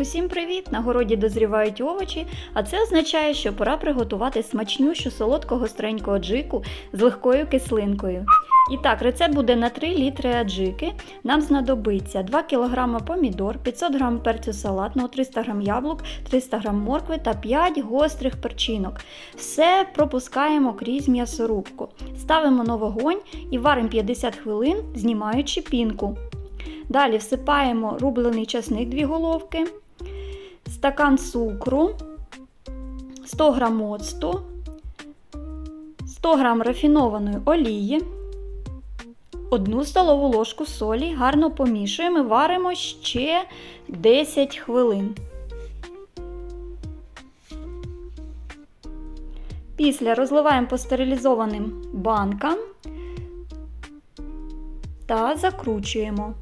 Усім привіт! На городі дозрівають овочі, а це означає, що пора приготувати смачнющу солодко-гостренького аджику з легкою кислинкою. І так, рецепт буде на 3 літри аджики. Нам знадобиться 2 кг помідор, 500 г перцю салатного, 300 г яблук, 300 г моркви та 5 гострих перчинок. Все пропускаємо крізь м'ясорубку. Ставимо на вогонь і варимо 50 хвилин, знімаючи пінку. Далі всипаємо рублений часник 2 головки, стакан цукру, 100 г оцту, 100 г рафінованої олії, 1 столову ложку солі, гарно помішуємо і варимо ще 10 хвилин. Після розливаємо по стерилізованим банкам та закручуємо.